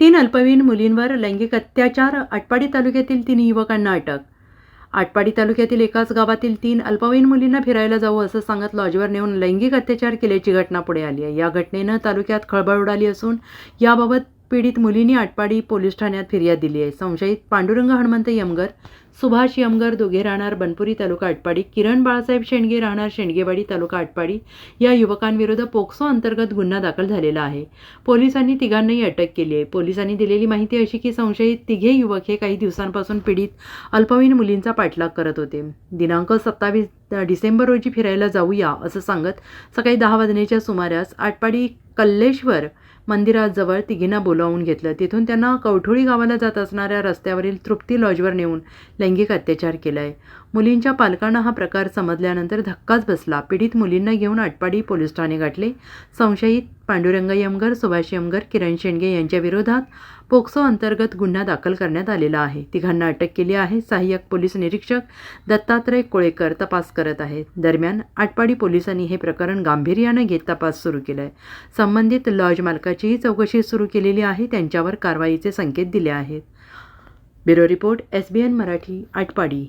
तीन अल्पवयीन मुलींवर लैंगिक अत्याचार आटपाडी तालुक्यातील तीन युवकांना अटक. आटपाडी तालुक्यातील एकाच गावातील तीन अल्पवयीन मुलींना फिरायला जाऊ असं सांगत लॉजवर नेऊन लैंगिक अत्याचार केल्याची घटना पुढे आली आहे. या घटनेनं तालुक्यात खळबळ उडाली असून याबाबत पीडित मुलींनी आटपाडी पोलीस ठाण्यात फिर्याद दिली आहे. संशयित पांडुरंग हनुमंत यमगर सुभाष यमगर दोघे राहणार बनपुरी तालुका आटपाडी किरण बाळासाहेब शेंडगे राहणार शेंडगेवाडी तालुका आटपाडी. या युवकांविरुद्ध पोक्सो अंतर्गत गुन्हा दाखल झालेला आहे. पोलिसांनी तिघांनाही अटक केली आहे. पोलिसांनी दिलेली माहिती अशी की संशयित तिघे युवक हे काही दिवसांपासून पीडित अल्पवयीन मुलींचा पाठलाग करत होते. दिनांक सत्तावीस डिसेंबर रोजी फिरायला जाऊया असं सांगत सकाळी दहा वाजण्याच्या सुमारास आटपाडी कल्लेश्वर मंदिराजवळ तिघींना बोलावून घेतलं. तिथून त्यांना कवठोळी गावाला जात असणाऱ्या रस्त्यावरील तृप्ती लॉजवर नेऊन लैंगिक अत्याचार केला आहे मुलींच्या पालकांना हा प्रकार समजल्यानंतर धक्काच बसला. पीडित मुलींना घेऊन आटपाडी पोलीस ठाणे गाठले. संशयित पांडुरंग यमगर सुभाष यमगर किरण शेंडगे यांच्या विरोधात पोक्सो अंतर्गत गुन्हा दाखल करण्यात आलेला आहे. तिघांना अटक केली आहे. सहाय्यक पोलीस निरीक्षक दत्तात्रय कोळेकर तपास करत आहेत. दरम्यान आटपाडी पोलिसांनी हे प्रकरण गांभीर्यानं घेत तपास सुरू केला आहे संबंधित लॉज मालकाचीही चौकशी सुरू केलेली आहे. त्यांच्यावर कारवाईचे संकेत दिले आहेत. Bureau report S B N Marathi Atpadi.